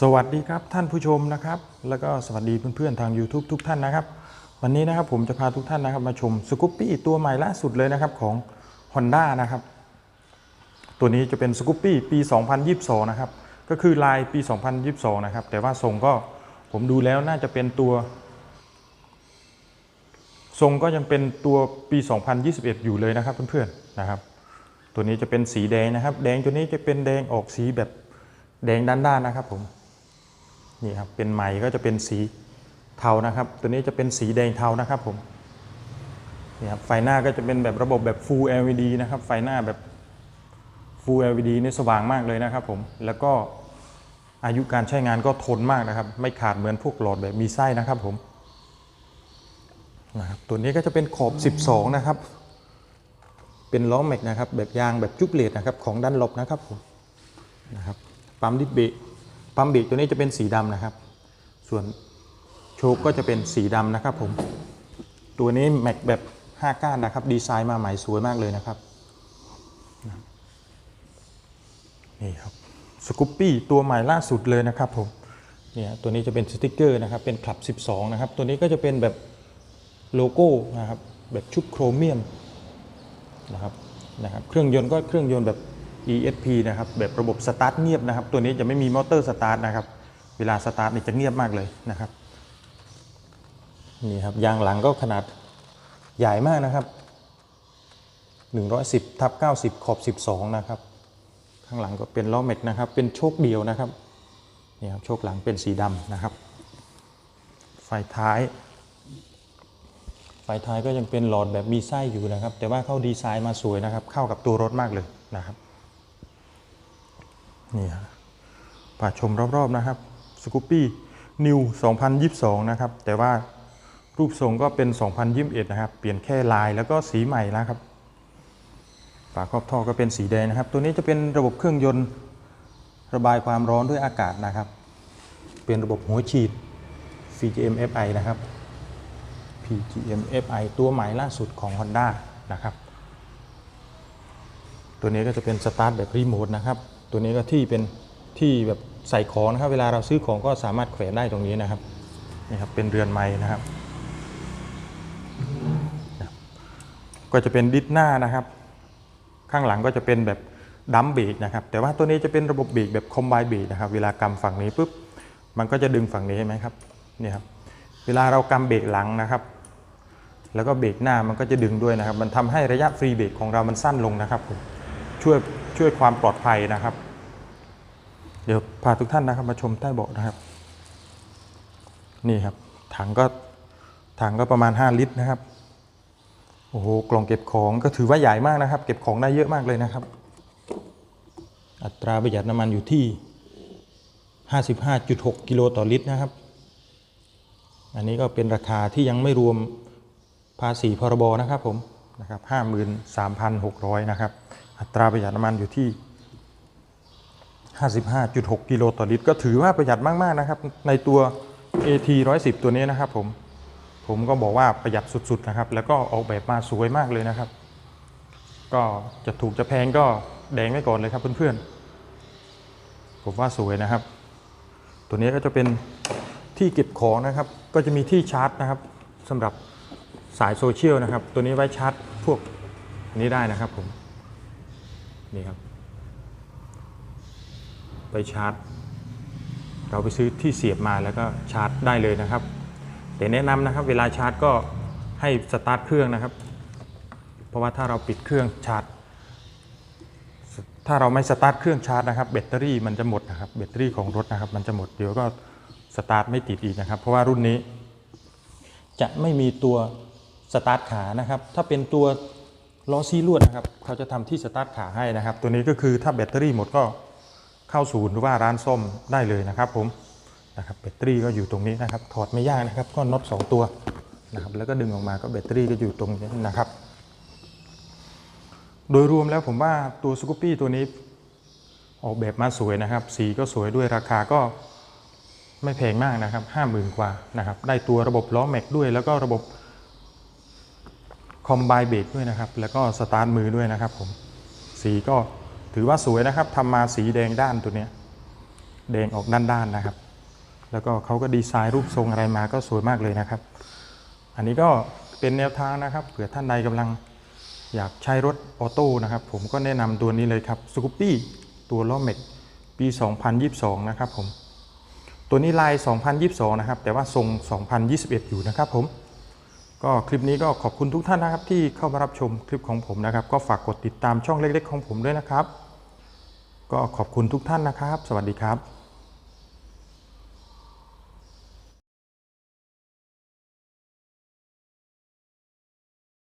สวัสดีครับท่านผู้ชมนะครับ แล้วก็สวัสดีเพื่อนๆทาง YouTube ทุกท่านนะครับ วันนี้นะครับผมจะพาทุกท่านนะครับมาชมสกูปปี้ตัวใหม่ล่าสุดเลยนะครับของ Honda นะครับ ตัวนี้จะเป็นสกูปปี้ปี 2022 นะครับ ก็คือลายปี 2022 นะครับ แต่ว่าทรงก็ผมดูแล้วน่าจะเป็นตัว ทรงก็ยังเป็นตัวปี 2021 อยู่เลยนะครับเพื่อนๆนะครับ ตัวนี้จะเป็นสีแดงนะครับ แดงตัวนี้จะเป็นแดงออกสีแบบแดงด้านๆนะครับผม นี่ครับเป็นไหมก็จะเป็นสีเทานะครับ ตัวนี้จะเป็นสีแดงเทานะครับผมนี่ครับไฟหน้าก็จะเป็นแบบระบบแบบ Full LED นะครับ ไฟหน้าแบบ Full LED นี่สว่างมากเลยนะครับผมแล้วก็อายุการใช้งานก็ทนมากนะครับ ไม่ขาดเหมือนพวกหลอดแบบมีไส้นะครับผมนะครับตัวนี้ก็จะเป็นขอบ 12 นะครับ เป็นล้อแม็กนะครับ แบบยางแบบจุ๊บเลดนะครับ ของด้านหลบนะครับผมนะครับปั๊มดิสเบร ปั๊มเบรกตัวนี้จะเป็นสีดำนะครับ ส่วนโชคก็จะเป็นสีดำนะครับ ผม ตัวนี้แม็กแบบ5ก้านนะครับ ดีไซน์มาใหม่สวยมากเลยนะครับนี่ครับสกูปปี้ตัวใหม่ล่าสุดเลยนะครับผมเนี่ยตัวนี้จะเป็นสติกเกอร์นะครับเป็นคลับ 12 นะครับ ตัวนี้ก็จะเป็นแบบโลโก้นะครับแบบชุบโครเมียมนะครับนะครับ เครื่องยนต์ก็เครื่องยนต์แบบ ESP นะครับแบบระบบสตาร์ทเงียบนะครับ ตัวนี้จะไม่มีมอเตอร์สตาร์ทนะครับ เวลาสตาร์ทนี่จะเงียบมากเลยนะครับนี่ครับยางหลังก็ขนาดใหญ่มากนะครับ 110ทับ90 ขอบ 12 นะครับ ข้างหลังก็เป็นล้อแม็กนะครับ เป็นโชคเดียวนะครับนี่ครับโชคหลังเป็นสีดำนะครับ ไฟท้าย ไฟท้ายก็ยังเป็นหลอดแบบมีไส้อยู่นะครับ แต่ว่าเขาดีไซน์มาสวยนะครับ เข้ากับตัวรถมากเลยนะครับ นี่ครับป่าชมรอบๆนะครับสกูปปี้นิว2022 นะครับ แต่ว่ารูปทรงก็เป็น 2021 นะครับ เปลี่ยนแค่ลายแล้วก็สีใหม่นะครับฝาครอบท่อก็เป็นสีแดงนะครับ ตัวนี้จะเป็นระบบเครื่องยนต์ระบายความร้อนด้วยอากาศนะครับ เป็นระบบหัวฉีด PGM FI นะครับ PGM FI ตัวใหม่ล่าสุดของ Honda นะครับ ตัวนี้ก็จะเป็นสตาร์ทแบบรีโมทนะครับ ตัวนี้ก็ที่เป็นที่แบบใส่ของนะครับ เวลาเราซื้อของก็สามารถแขวนได้ตรงนี้นะครับนี่ครับเป็นเรือนไม้นะครับ ก็จะเป็นดิสหน้านะครับ ข้างหลังก็จะเป็นแบบดัมเบรกนะครับ แต่ว่าตัวนี้จะเป็นระบบเบรกแบบคอมไบเบรกนะครับ เวลากำฝั่งนี้ปุ๊บมันก็จะดึงฝั่งนี้ใช่ไหมครับนี่ครับเวลาเรากำเบรกหลังนะครับ แล้วก็เบรกหน้ามันก็จะดึงด้วยนะครับ มันทำให้ระยะฟรีเบรกของเรามันสั้นลงนะครับผมช่วยช่วยความปลอดภัยนะครับ เดี๋ยวพาทุกท่านนะครับ มาชมใต้เบาะนะครับ นี่ครับ ถังก็ถังก็ประมาณ 5 ลิตรนะครับโอ้โหกล่องเก็บของก็ถือว่าใหญ่มากนะครับ เก็บของได้เยอะมากเลยนะครับ อัตราประหยัดน้ำมันอยู่ที่ 55.6 กิโลต่อลิตรนะครับ อันนี้ก็เป็นราคาที่ยังไม่รวมภาษีพรบนะครับผมนะครับ 53,600 นะครับ อัตราประหยัดน้ำมันอยู่ที่ 55.6 กิโลต่อลิตร ก็ถือว่าประหยัดมาก ๆ นะครับ ในตัว AT 110 ตัวนี้นะครับผม ผมก็บอกว่าประหยัดสุด ๆ นะครับ แล้วก็ออกแบบมาสวยมากเลยนะครับ ก็จะถูกจะแพงก็แดงไว้ก่อนเลยครับเพื่อนๆ ผมว่าสวยนะครับ ตัวนี้ก็จะเป็นที่เก็บของนะครับ ก็จะมีที่ชาร์จนะครับสำหรับสายโซเชียลนะครับ ตัวนี้ไว้ชาร์จพวกนี้ได้นะครับผม นี่ครับ ไปชาร์จ เราไปซื้อที่เสียบมาแล้วก็ชาร์จได้เลยนะครับแต่แนะนำนะครับ เวลาชาร์จก็ให้สตาร์ทเครื่องนะครับ เพราะว่าถ้าเราปิดเครื่องชาร์จ ถ้าเราไม่สตาร์ทเครื่องชาร์จนะครับ แบตเตอรี่มันจะหมดนะครับ แบตเตอรี่ของรถนะครับ มันจะหมดเดี๋ยวก็สตาร์ทไม่ติดอีกนะครับ เพราะว่ารุ่นนี้ จะไม่มีตัวสตาร์ทขานะครับ ถ้าเป็นตัวล้อซีลวดนะครับ เขาจะทำที่สตาร์ทขาให้นะครับ ตัวนี้ก็คือถ้าแบตเตอรี่หมดก็ เข้าศูนย์หรือว่าร้านซ่อมได้เลยนะครับผมนะครับแบตเตอรี่ก็อยู่ตรงนี้นะครับ ถอดไม่ยากนะครับก็น็อตสองตัวนะครับแล้วก็ดึงออกมาก็แบตเตอรี่ก็อยู่ตรงนี้นะครับ โดยรวมแล้วผมว่าตัวสกูปปี้ตัวนี้ออกแบบมาสวยนะครับ สีก็สวยด้วยราคาก็ไม่แพงมากนะครับ50,000กว่านะครับ ได้ตัวระบบล้อแม็กด้วยแล้วก็ระบบคอมไบเบรกด้วยนะครับ แล้วก็สตาร์ทมือด้วยนะครับผม สีก็ ถือว่าสวยนะครับทำมาสีแดงด้านตัวเนี้ยแดงออกด้านๆนนะครับ แล้วก็เขาก็ดีไซน์รูปทรงอะไรมาก็สวยมากเลยนะครับ อันนี้ก็เป็นแนวทางนะครับเผื่อท่านใดกำลังอยากใช้รถออโต้นะครับ ผมก็แนะนำตัวนี้เลยครับสกูปปี้ตัวล้อเม็กปี 2022 นะครับผม ตัวนี้ลาย 2022 นะครับ แต่ว่าทรง 2021 อยู่นะครับผม ก็คลิปนี้ก็ขอบคุณทุกท่านนะครับที่เข้ามารับชมคลิปของผมนะครับ ก็ฝากกดติดตามช่องเล็กๆของผมด้วยนะครับ ก็ขอบคุณทุกท่านนะครับ สวัสดีครับ